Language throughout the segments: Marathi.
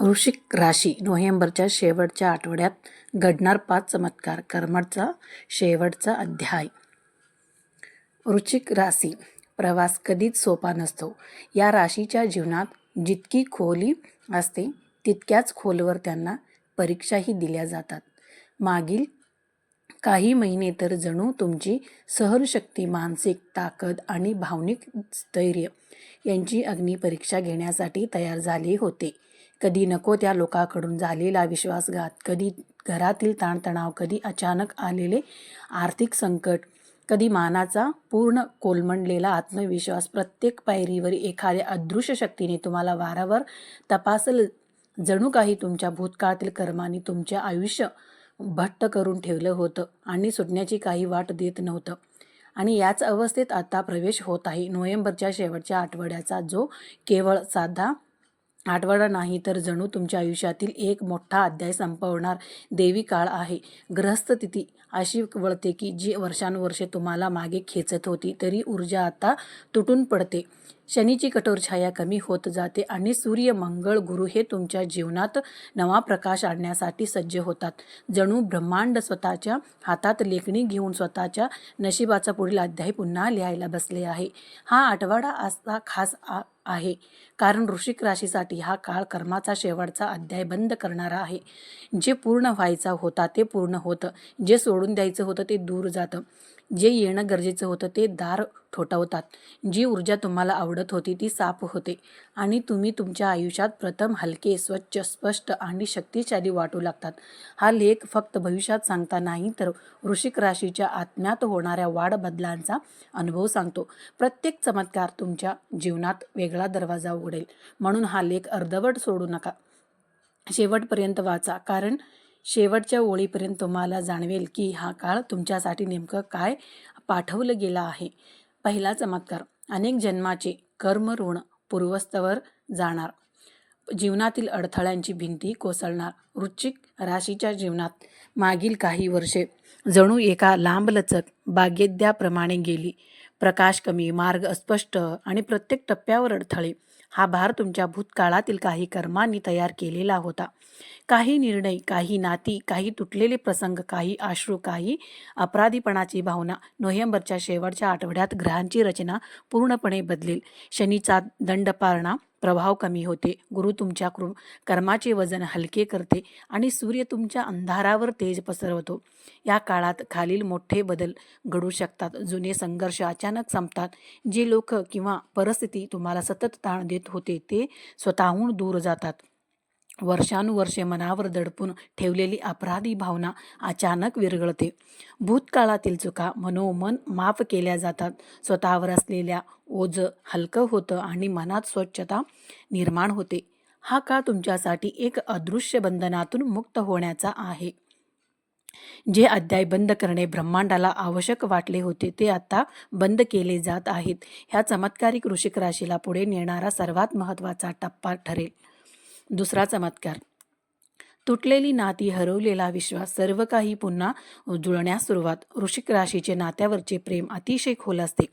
वृश्चिक राशी नोव्हेंबरच्या शेवटच्या आठवड्यात घडणार पाच चमत्कार. कर्माचा शेवटचा अध्याय. वृश्चिक राशी प्रवास कधीच सोपा नसतो. या राशीच्या जीवनात जितकी खोली असते तितक्याच खोलवर त्यांना परीक्षाही दिल्या जातात. मागील काही महिने तर जणू तुमची सहनशक्ती मानसिक ताकद आणि भावनिक स्थैर्य यांची अग्निपरीक्षा घेण्यासाठी तयार झाले होते. कधी नको त्या लोकांकडून झालेला विश्वासघात कधी घरातील ताणतणाव कधी अचानक आलेले आर्थिक संकट कधी मानाचा पूर्ण कोलमडलेला आत्मविश्वास. प्रत्येक पायरीवर एखाद्या अदृश्य शक्तीने तुम्हाला वारंवार तपासल जणू काही तुमच्या भूतकाळातील कर्माने तुमचे आयुष्य भट्ट करून ठेवलं होतं आणि सुटण्याची काही वाट देत नव्हतं. आणि याच अवस्थेत आता प्रवेश होत आहे. नोव्हेंबरच्या शेवटच्या आठवड्याचा जो केवळ साधा आठवडा नाही तर जणू तुमच्या आयुष्यातील एक मोठा अध्याय संपवणार देवी काळ आहे. ग्रहस्थ तिथी अशी वळते की जी वर्षानुवर्षे तुम्हाला मागे खेचत होती तरी ऊर्जा आता तुटून पडते. शनीची कठोर छाया कमी होत जाते आणि सूर्य मंगळ गुरु हे तुमच्या जीवनात नवा प्रकाश आणण्यासाठी सज्ज होतात. जणू ब्रह्मांड स्वतःच्या हातात लेखणी घेऊन स्वतःच्या नशिबाचा पुढील अध्याय पुन्हा लिहायला बसले आहे. हा आठवडा असा खास आ आहे. कारण वृश्चिक राशीसाठी हा काळ कर्माचा शेवटचा अध्याय बंद करणारा आहे. जे पूर्ण व्हायचा होता ते पूर्ण होतं. जे सोडून द्यायचं होतं ते दूर जातं. जे येणं गरजेचं होतं ते दार ठोठावतात. जी ऊर्जा तुम्हाला आवडत होती ती साफ होते. आणि तुम्ही तुमच्या आयुष्यात प्रथम हलके स्वच्छ स्पष्ट आणि शक्तिशाली वाटू लागतात. हा लेख फक्त भविष्यात सांगता नाही तर वृश्चिक राशीच्या आत्म्यात होणाऱ्या वाढ बदलांचा अनुभव सांगतो. प्रत्येक चमत्कार तुमच्या जीवनात वेगळा दरवाजा उघडेल. म्हणून हा लेख अर्धवट सोडू नका. शेवटपर्यंत वाचा कारण शेवटच्या ओळीपर्यंत तुम्हाला जाणवेल की हा काळ तुमच्यासाठी नेमकं काय पाठवलं गेलं आहे. पहिला चमत्कार अनेक जन्माचे कर्म ऋण पूर्वस्तवर जाणार. जीवनातील अडथळ्यांची भिंती कोसळणार. वृश्चिक राशीच्या जीवनात मागील काही वर्षे जणू एका लांबलचक बागेद्याप्रमाणे गेली. प्रकाश कमी मार्ग अस्पष्ट आणि प्रत्येक टप्प्यावर अडथळे हा भार तुमच्या भूतकाळातील काही कर्मांनी तयार केलेला होता. काही निर्णय काही नाती काही तुटलेले प्रसंग काही आश्रू काही अपराधीपणाची भावना नोव्हेंबरच्या शेवटच्या आठवड्यात ग्रहांची रचना पूर्णपणे बदलेल. शनीचा दंडपारणा प्रभाव कमी होते. गुरु तुमच्या कृ कर्माचे वजन हलके करते आणि सूर्य तुमच्या अंधारावर तेज पसरवतो. या काळात खालील मोठे बदल घडू शकतात. जुने संघर्ष अचानक संपतात. जे लोक किंवा परिस्थिती तुम्हाला सतत ताण देत होते ते स्वतःहून दूर जातात. वर्षानुवर्षे मनावर दडपून ठेवलेली अपराधी भावना अचानक विरघळते. भूतकाळातील चुका मनोमन माफ केल्या जातात. स्वतःवर असलेल्या ओझ हलकं होतं आणि मनात स्वच्छता निर्माण होते. हा काळ तुमच्यासाठी एक अदृश्य बंधनातून मुक्त होण्याचा आहे. जे अध्याय बंद करणे ब्रह्मांडाला आवश्यक वाटले होते ते आता बंद केले जात आहेत. ह्या चमत्कारिक ऋषिक राशीला पुढे नेणारा सर्वात महत्त्वाचा टप्पा ठरेल. दुसरा चमत्कार. तुटलेली नाती हरवलेला विश्वास सर्व काही पुन्हा जुळण्यास सुरुवात. वृश्चिक राशीचे नात्यावरचे प्रेम अतिशय खोल असते.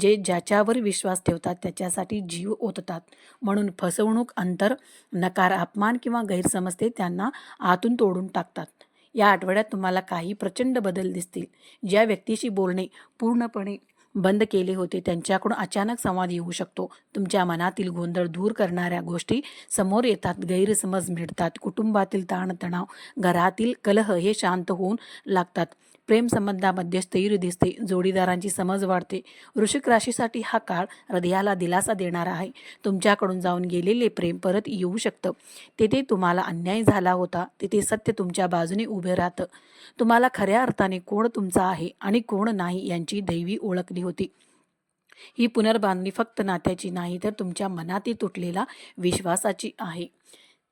जे ज्याच्यावर विश्वास ठेवतात त्याच्यासाठी जीव ओततात. म्हणून फसवणूक अंतर नकार अपमान किंवा गैरसमजते त्यांना आतून तोडून टाकतात. या आठवड्यात तुम्हाला काही प्रचंड बदल दिसतील. ज्या व्यक्तीशी बोलणे पूर्णपणे बंद केले होते. त्यांच्याकडून अचानक संवाद येऊ शकतो. तुमच्या मनातील गोंधळ दूर करणाऱ्या गोष्टी समोर येतात. गैरसमज मिळतात कुटुंबातील ताणतणाव घरातील कलह हे शांत होऊन लागतात. प्रेमसंबंधामध्ये स्थैर्य दिसते जोडीदारांची समज वाढते. वृश्चिक राशीसाठी हा काळ हृदयाला दिलासा देणारा आहे. तुमच्याकडून जाऊन गेलेले प्रेम परत येऊ शकतं. तेथे तुम्हाला अन्याय झाला होता. तेथे सत्य तुमच्या बाजूने उभे राहतं. तुम्हाला खऱ्या अर्थाने कोण तुमचा आहे आणि कोण नाही यांची दैवी ओळखली होती. ही पुनर्बांधणी फक्त नात्याची नाही तर तुमच्या मनातील तुटलेला विश्वासाची आहे.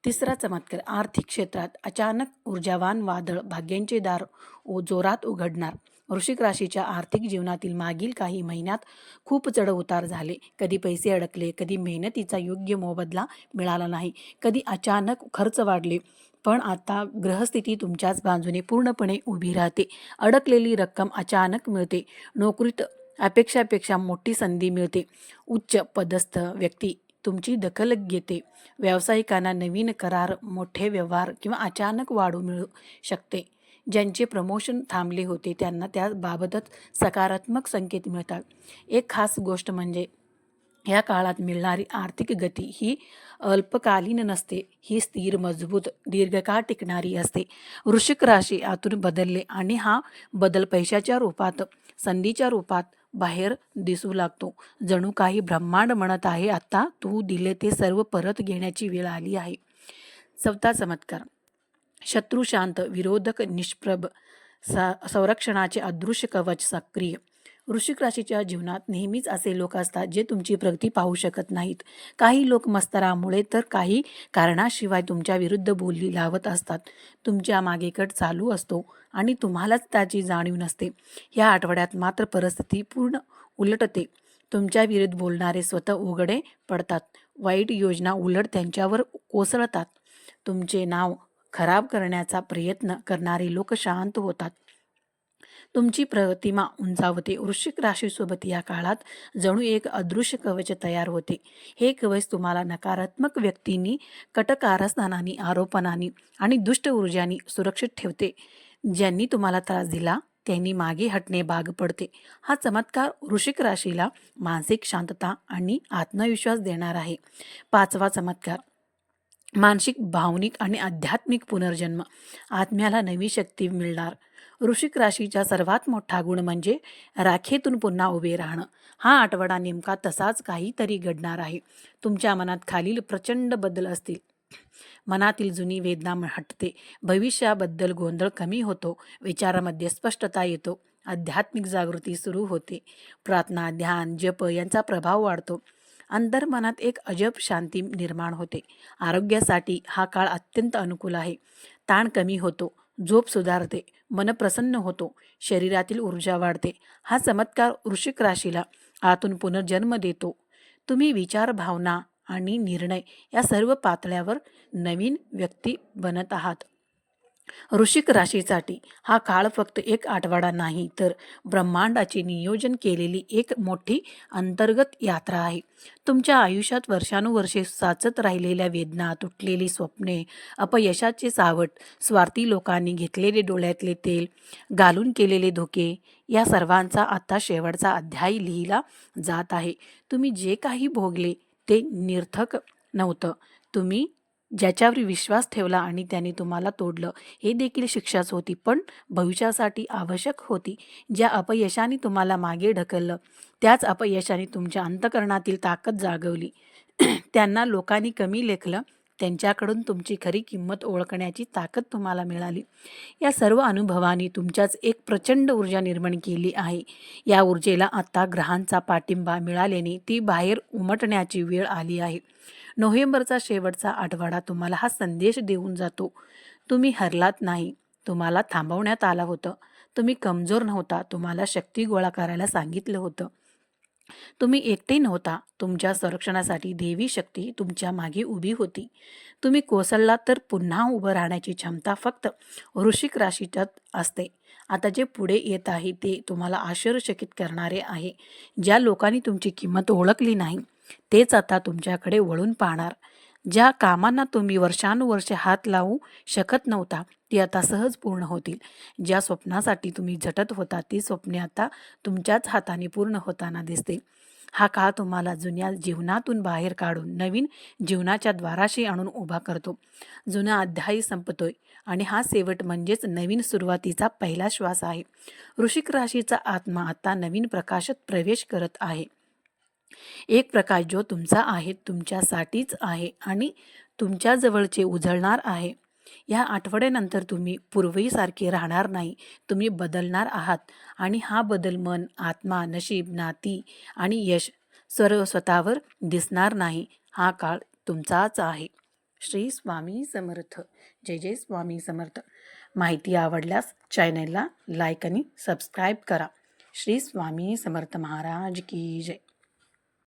तिसरा चमत्कार आर्थिक क्षेत्रात अचानक ऊर्जावान वादळ भाग्यांचे दार ओ जोरात उघडणार. वृश्चिक राशीच्या आर्थिक जीवनातील मागील काही महिन्यात खूप चढ उतार झाले. कधी पैसे अडकले कधी मेहनतीचा योग्य मोबदला मिळाला नाही कधी अचानक खर्च वाढले. पण आता ग्रहस्थिती तुमच्याच बाजूने पूर्णपणे उभी राहते. अडकलेली रक्कम अचानक मिळते. नोकरीत अपेक्षापेक्षा मोठी संधी मिळते. उच्च पदस्थ व्यक्ती तुमची दखल घेते. व्यावसायिकांना नवीन करार मोठे व्यवहार किंवा अचानक वाढू मिळू शकते. ज्यांचे प्रमोशन थांबले होते त्यांना त्याबाबतच सकारात्मक संकेत मिळतात. एक खास गोष्ट म्हणजे या काळात मिळणारी आर्थिक गती ही अल्पकालीन नसते. ही स्थिर मजबूत दीर्घकाळ टिकणारी असते. वृश्चिक राशी आतून बदलले आणि हा बदल पैशाच्या रूपात संधीच्या रूपात बाहेर दिसू लागतो. जणू काही ब्रह्मांड म्हणत आहे आता तू दिले ते सर्व परत घेण्याची वेळ आली आहे. चौथा चमत्कार. शत्रू शांत विरोधक निष्प्रभ सा संरक्षणाचे अदृश्य कवच सक्रिय. वृश्चिक राशीच्या जीवनात नेहमीच असे लोक असतात जे तुमची प्रगती पाहू शकत नाहीत. काही लोक मस्तरामुळे तर काही कारणाशिवाय तुमच्या विरुद्ध बोली लावत असतात. तुमच्या मागे कट चालू असतो आणि तुम्हालाच त्याची जाणीव नसते. या आठवड्यात मात्र परिस्थिती पूर्ण उलटते. तुमच्या विरुद्ध बोलणारे स्वतः उघडे पडतात. वाईट योजना उलट त्यांच्यावर कोसळतात. तुमचे नाव खराब करण्याचा प्रयत्न करणारे लोक शांत होतात. तुमची प्रतिमा उंचावते वृश्चिक राशीसोबत या काळात जणू एक अदृश्य कवच तयार होते. हे कवच तुम्हाला नकारात्मक व्यक्तींनी कटकारस्थानानी आरोपणानी आणि दुष्ट ऊर्जानी सुरक्षित ठेवते. ज्यांनी तुम्हाला त्रास दिला त्यांनी मागे हटणे भाग पडते. हा चमत्कार वृश्चिक राशीला मानसिक शांतता आणि आत्मविश्वास देणार आहे. पाचवा चमत्कार मानसिक भावनिक आणि आध्यात्मिक पुनर्जन्म. आत्म्याला नवी शक्ती मिळणार. वृश्चिक राशीचा सर्वात मोठा गुण म्हणजे राखेतून पुन्हा उभे राहणं. हा आठवडा नेमका तसाच काहीतरी घडणार आहे. तुमच्या मनात खालील प्रचंड बदल असतील. मनातील जुनी वेदना हटते. भविष्याबद्दल गोंधळ कमी होतो. विचारामध्ये स्पष्टता येतो. आध्यात्मिक जागृती सुरू होते. प्रार्थना ध्यान जप यांचा प्रभाव वाढतो. अंतर्मनात एक अजब शांती निर्माण होते. आरोग्यासाठी हा काळ अत्यंत अनुकूल आहे. ताण कमी होतो. झोप सुधारते मन प्रसन्न होतो शरीरातील ऊर्जा वाढते. हा चमत्कार वृश्चिक राशीला आतून पुनर्जन्म देतो. तुम्ही विचार भावना आणि निर्णय या सर्व पातळ्यावर नवीन व्यक्ती बनत आहात. वृश्चिक राशीसाठी हा काळ फक्त एक आठवडा नाही तर ब्रह्मांडाचे नियोजन केलेली एक मोठी अंतर्गत यात्रा आहे. तुमच्या आयुष्यात वर्षानुवर्षे साचत राहिलेल्या वेदना तुटलेली स्वप्ने अपयशाचे सावट स्वार्थी लोकांनी घेतलेले डोळ्यातले तेल घालून केलेले धोके या सर्वांचा आता शेवटचा अध्याय लिहिला जात आहे. तुम्ही जे काही भोगले ते निर्थक नव्हतं. तुम्ही ज्याच्यावर विश्वास ठेवला आणि त्याने तुम्हाला तोडलं हे देखील शिक्षाच होती. पण भविष्यासाठी आवश्यक होती. ज्या अपयशाने तुम्हाला मागे ढकललं त्याच अपयशाने तुमच्या अंतकरणातील ताकद जागवली. त्यांना लोकांनी कमी लेखलं त्यांच्याकडून तुमची खरी किंमत ओळखण्याची ताकद तुम्हाला मिळाली. या सर्व अनुभवाने तुमच्याच एक प्रचंड ऊर्जा निर्माण केली आहे. या ऊर्जेला आता ग्रहांचा पाठिंबा मिळाल्याने ती बाहेर उमटण्याची वेळ आली आहे. नोव्हेंबरचा शेवटचा आठवडा तुम्हाला हा संदेश देऊन जातो. तुम्ही हरलात नाही. तुम्हाला थांबवण्यात आलं होतं. तुम्ही कमजोर नव्हता. तुम्हाला शक्ती गोळा करायला सांगितलं होतं. तुम्ही एकटे नव्हता. तुमच्या संरक्षणासाठी देवी शक्ती तुमच्या मागे उभी होती. तुम्ही कोसळला तर पुन्हा उभं राहण्याची क्षमता फक्त वृश्चिक राशीच्यात असते. आता जे पुढे येत आहे ते तुम्हाला आश्चर्यचकित करणारे आहे. ज्या लोकांनी तुमची किंमत ओळखली नाही तेच आता तुमच्याकडे वळून पाहणार. ज्या कामांना तुम्ही वर्षानुवर्षे हात लावू शकत नव्हता ती आता सहज पूर्ण होतील. ज्या स्वप्नासाठी तुम्ही झटत होता ती स्वप्ने आता तुमच्याच हाताने पूर्ण होताना दिसते हा काळ तुम्हाला जुन्या जीवनातून बाहेर काढून नवीन जीवनाच्या द्वाराशी आणून उभा करतो. जुना अध्यायी संपतोय आणि हा शेवट म्हणजेच नवीन सुरुवातीचा पहिला श्वास आहे. ऋषिक राशीचा आत्मा आता नवीन प्रकाशात प्रवेश करत आहे. एक प्रकाश जो तुमचा आहे तुमच्यासाठीच आहे आणि तुमच्या जवळचे उजळणार आहे. या आठवड्यानंतर तुम्ही पूर्वीसारखे राहणार नाही. तुम्ही बदलणार आहात आणि हा बदल मन आत्मा नशीब नाती आणि यश सर्व स्वतःवर दिसणार नाही. हा काळ तुमचाच आहे. श्री स्वामी समर्थ. जय जय स्वामी समर्थ. माहिती आवडल्यास चॅनलला लाईक आणि सबस्क्राईब करा. श्री स्वामी समर्थ महाराज की जय.